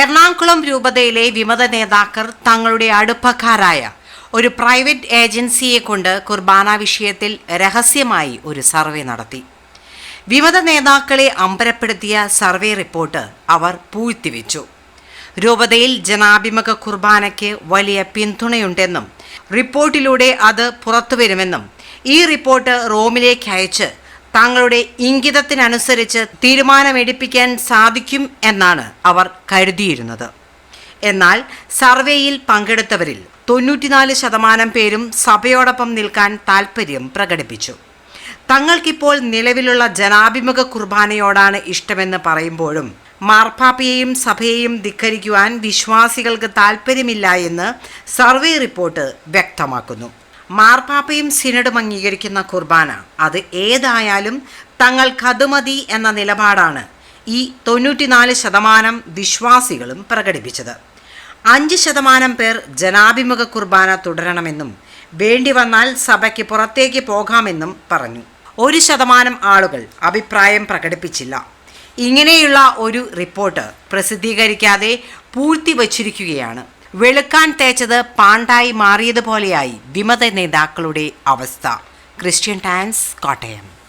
എറണാകുളം രൂപതയിലെ വിമത നേതാക്കൾ തങ്ങളുടെ അടുപ്പക്കാരായ ഒരു പ്രൈവറ്റ് ഏജൻസിയെ കൊണ്ട് കുർബാന വിഷയത്തിൽ രഹസ്യമായി ഒരു സർവേ നടത്തി. വിമത നേതാക്കളെ അമ്പരപ്പെടുത്തിയ സർവേ റിപ്പോർട്ട് അവർ പൂഴ്ത്തിവെച്ചു. രൂപതയിൽ ജനാഭിമുഖ കുർബാനയ്ക്ക് വലിയ പിന്തുണയുണ്ടെന്നും റിപ്പോർട്ടിലൂടെ അത് പുറത്തുവരുമെന്നും ഈ റിപ്പോർട്ട് റോമിലേക്ക് അയച്ച് തങ്ങളുടെ ഇംഗിതത്തിനനുസരിച്ച് തീരുമാനമെടുപ്പിക്കാൻ സാധിക്കും എന്നാണ് അവർ കരുതിയിരുന്നത്. എന്നാൽ സർവേയിൽ പങ്കെടുത്തവരിൽ തൊണ്ണൂറ്റിനാല് ശതമാനം പേരും സഭയോടൊപ്പം നിൽക്കാൻ താൽപ്പര്യം പ്രകടിപ്പിച്ചു. തങ്ങൾക്കിപ്പോൾ നിലവിലുള്ള ജനാഭിമുഖ കുർബാനയോടാണ് ഇഷ്ടമെന്ന് പറയുമ്പോഴും മാർപ്പാപ്പയെയും സഭയെയും ധിക്കരിക്കുവാൻ വിശ്വാസികൾക്ക് താൽപ്പര്യമില്ല എന്ന് സർവേ റിപ്പോർട്ട് വ്യക്തമാക്കുന്നു. മാർപ്പാപ്പയും സിനഡും അംഗീകരിക്കുന്ന കുർബാന. അത് ഏതായാലും തങ്ങൾ മതി എന്ന നിലപാടാണ് ഈ തൊണ്ണൂറ്റിനാല് ശതമാനം വിശ്വാസികളും പ്രകടിപ്പിച്ചത്. അഞ്ച് ശതമാനം പേർ ജനാഭിമുഖ കുർബാന തുടരണമെന്നും വേണ്ടി വന്നാൽ സഭയ്ക്ക് പുറത്തേക്ക് പോകാമെന്നും പറഞ്ഞു. ഒരു ശതമാനം ആളുകൾ അഭിപ്രായം പ്രകടിപ്പിച്ചില്ല. ഇങ്ങനെയുള്ള ഒരു റിപ്പോർട്ട് പ്രസിദ്ധീകരിക്കാതെ പൂഴ്ത്തി വച്ചിരിക്കുകയാണ് വെളുക്കാൻ തേച്ചത് പാണ്ടായി മാറിയതുപോലെയായി വിമത നേതാക്കളുടെ അവസ്ഥ. Christian Times Kottayam.